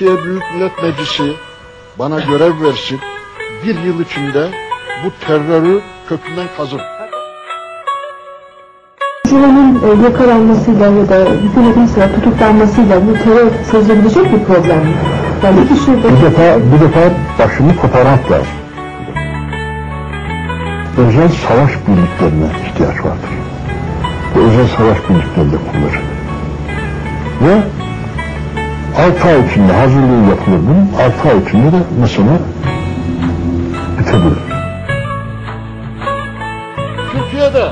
Türkiye Büyük Millet Meclisi bana görev versin. Bir yıl içinde bu terörü kökünden kazır. Öcalan'ın e, yakalanmasıyla ya da hükümetin tutuklanmasıyla bu terör çözülebilecek bir problem mi? Yani iki şurada Bu defa, bu defa başını koparmak lazım. Özel savaş birliklerine ihtiyaç vardır. Bu özel savaş birliklerinde kurulacak. Ve 6 ay içinde hazırlığı yapılır bunun. 6 ay içinde de mesela bitebilir. Türkiye'de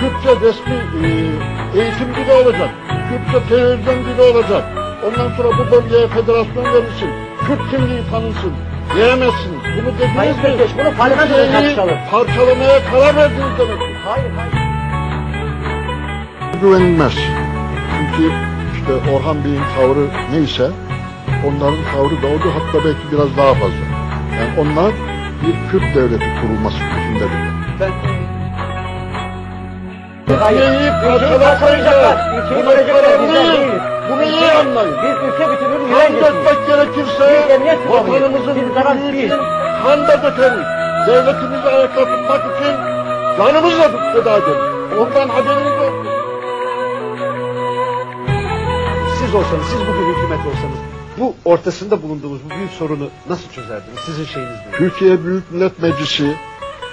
Kürtçe resmi e, eğitim dili olacak. Kürtçe televizyon dili olacak. Ondan sonra bu bölgeye federasyon verilsin. Kürt kimliği tanınsın. Diyemezsiniz. Bunu dediniz Sayın mi? Bektaş, bunu parlamentoda tartışalım. Parçalamaya karar verdiniz demektir. Hayır hayır. güvenilmez. Çünkü işte Orhan Bey'in tavrı neyse onların tavrı da odur hatta belki biraz daha fazla. Yani onlar bir Kürt devleti kurulması peşindedirler. Ben parçalatmayacağız. Ülkeyi bunu değiliz. bunu iyi anlayın. Biz ülke Kan güvence dökmek gerekirse vatanımızın Biz taraf bütünlüğü değil. için kan da dökeriz. Devletimizi ayakta tutmak için canımızla feda ederiz. Ondan haberiniz yok. Siz olsanız, siz bugün hükümet olsanız bu ortasında bulunduğumuz bu büyük sorunu nasıl çözerdiniz? Sizin şeyiniz ne? Türkiye Büyük Millet Meclisi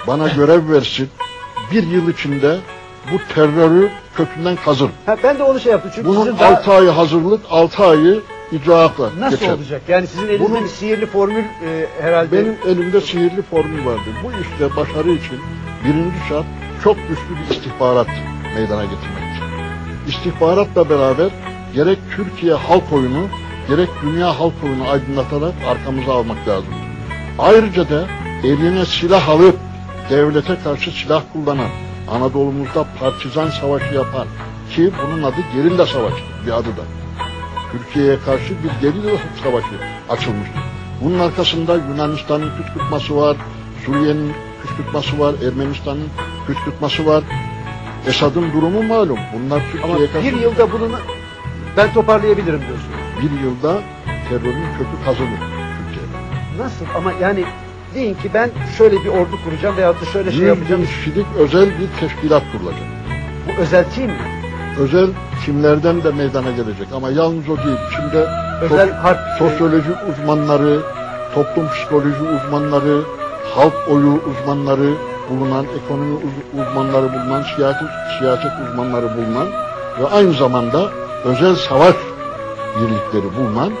bana görev versin. Bir yıl içinde bu terörü kökünden kazır. Ha, ben de onu şey yaptım çünkü Bunun sizin daha 6 ayı hazırlık, 6 ayı icraatla nasıl geçer. olacak? Yani sizin elinizde Bunun- bir sihirli formül e, herhalde. Benim elimde sihirli formül vardır. Bu işte başarı için birinci şart çok güçlü bir istihbarat meydana getirmektir. İstihbaratla beraber gerek Türkiye halk oyunu gerek dünya halk oyunu aydınlatarak arkamıza almak lazım. Ayrıca da eline silah alıp devlete karşı silah kullanan, Anadolu'muzda partizan savaşı yapan ki bunun adı gerilla savaşı bir adı da. Türkiye'ye karşı bir gerilla savaşı açılmıştır. Bunun arkasında Yunanistan'ın kışkırtması var, Suriye'nin kışkırtması var, Ermenistan'ın kışkırtması var. Esad'ın durumu malum. Bunlar Ama Türkiye'ye karşı bir yılda bunu ben toparlayabilirim diyorsunuz. bir yılda terörün kökü kazınır Türkiye'de. Nasıl? Ama yani deyin ki ben şöyle bir ordu kuracağım veyahut da şöyle şey yapacağım. kişilik özel bir teşkilat kurulacak. Bu özel team mi? Özel kimlerden de meydana gelecek ama yalnız o değil. İçinde Özel sos- harp sosyoloji uzmanları, toplum psikoloji uzmanları, halk oyu uzmanları bulunan, ekonomi uz- uzmanları bulunan, siyaset, siyaset uzmanları bulunan ve aynı zamanda özel savaş birlikleri bulunan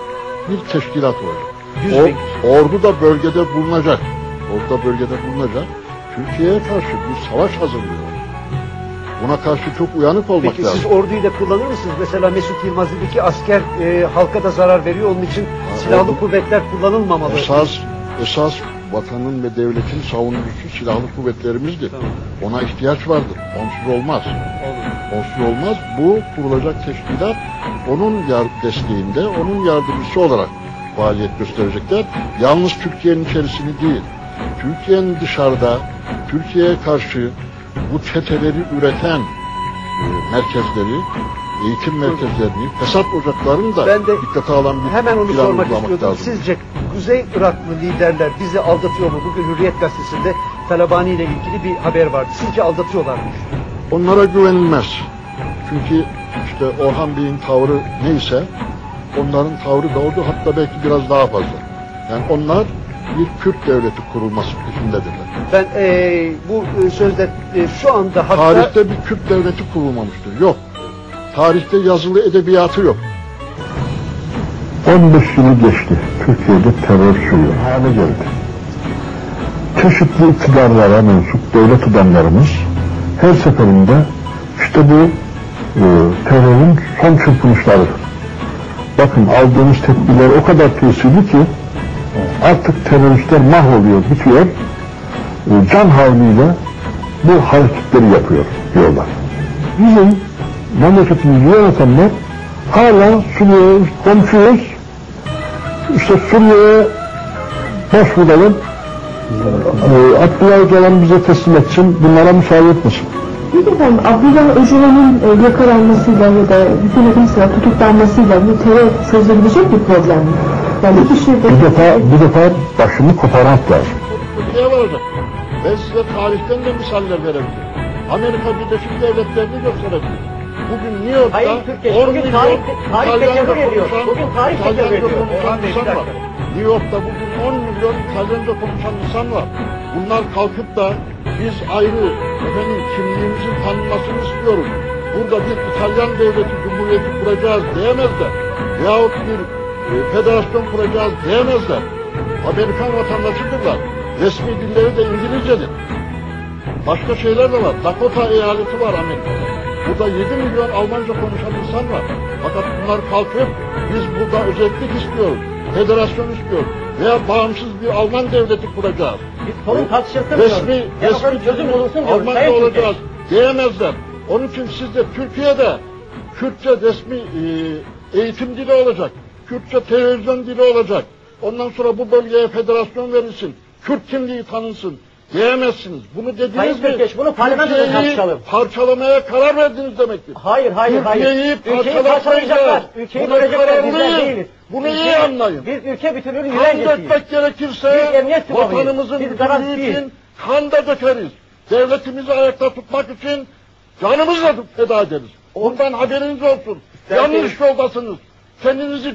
bir teşkilat olacak. Yüz O, bin ordu da bölgede bulunacak. Ordu da bölgede bulunacak. Türkiye'ye karşı bir savaş hazırlıyor. Buna karşı çok uyanık olmak Peki lazım. siz orduyu da kullanır mısınız? Mesela Mesut Yılmaz dedi ki asker e, halka da zarar veriyor. Onun için silahlı ordu- kuvvetler kullanılmamalı. Esas esas vatanın ve devletin savunucusu silahlı kuvvetlerimizdir. Tamam. Ona ihtiyaç vardır. Onsuz olmaz. Olur. Onsuz olmaz. Bu kurulacak teşkilat onun yar desteğinde, onun yardımcısı olarak faaliyet gösterecekler. Yalnız Türkiye'nin içerisini değil, Türkiye'nin dışarıda, Türkiye'ye karşı bu çeteleri üreten e, merkezleri, eğitim merkezlerini, fesat ocaklarını da Ben de dikkate alan bir Hemen onu plan sormak istiyordum. lazım. Sizce Kuzey Iraklı liderler bizi aldatıyor mu? Bugün Hürriyet Gazetesi'nde Talabani ile ilgili bir haber vardı. Sizce aldatıyorlar mı? Onlara güvenilmez. Çünkü işte Orhan Bey'in tavrı neyse onların tavrı da odur hatta belki biraz daha fazla. Yani onlar bir Kürt devleti kurulması peşindedirler. Ben eee, bu sözde e, şu anda hatta Tarihte bir Kürt devleti kurulmamıştır. Yok. Tarihte yazılı edebiyatı yok. 15 yılı geçti. Türkiye'de terör sürüyor. Hale geldi. Çeşitli iktidarlara mensup devlet adamlarımız her seferinde işte bu e, terörün son çırpınışlarıdır. Bakın aldığımız tedbirler o kadar tesirli ki artık teröristler mahvoluyor, bitiyor. E, can havliyle bu hareketleri yapıyor diyorlar. Bizim memleketimizi yönetenler hala Suriye'ye komşuyuz. İşte Suriye'ye başvuralım. E, Abdullah Öcalan bize teslim etsin. Bunlara müsaade etmesin. Peki efendim Abdullah Öcalan'ın e, yakalanmasıyla ya da hükümetin sıra tutuklanmasıyla bu terör çözülebilecek bir problem mi? Yani iki şube Bir defa, bir defa başını koparmak lazım. Türkiye varacak. Ben size tarihten de misaller verebilirim. Amerika Birleşik Devletleri'ni gösterebilirim. Bugün New York'ta Hayır, Türkiye, 10 bugün tarih- tarih tekerrür ediyor. Bugün tarih tekerrür ediyor. konuşan Orhan Bey, bir insan var. dakika. New York'ta bugün 10 milyon İtalyanca konuşan insan var. Bunlar kalkıp da biz ayrı efendim kimliğimizin tanınmasını istiyoruz. Burada bir İtalyan devleti cumhuriyeti kuracağız diyemezler. Veyahut bir e, federasyon kuracağız diyemezler. Amerikan vatandaşıdırlar. Resmi dilleri de İngilizcedir. Başka şeyler de var. Dakota eyaleti var Amerika'da. Burada 7 milyon Almanca konuşan insan var. Fakat bunlar kalkıp biz burada özellik istiyoruz. Federasyon istiyoruz. Veya bağımsız bir Alman devleti kuracağız. Biz sorun tartışılsın diyoruz. Resmi, Demokratik resmi çözüm bulunsun Türkiye. olacağız diyemezler. Onun için siz de Türkiye'de Kürtçe resmi e, eğitim dili olacak. Kürtçe televizyon dili olacak. Ondan sonra bu bölgeye federasyon verilsin. Kürt kimliği tanınsın. Diyemezsiniz. Bunu dediniz Sayın mi? Türkeş, bunu parlamentoda Türkiye'yi tartışalım. parçalamaya karar verdiniz demektir. Hayır, hayır, hayır. Türkiye'yi Ülkeyi parçalayacaklar. Ülkeyi Buna bölecekler. Bizler değiliz. Bunu iyi Ülkeyi- anlayın. Biz ülke bütünlüğünün Kan güvencesiyiz. dökmek gerekirse Biz emniyet tutamayız. vatanımızın Biz bütünlüğü garantiyiz. için kan da dökeriz. Devletimizi ayakta tutmak için canımızla feda ederiz. Ondan haberiniz olsun. Dertleri- Yanlış yoldasınız. Kendinizi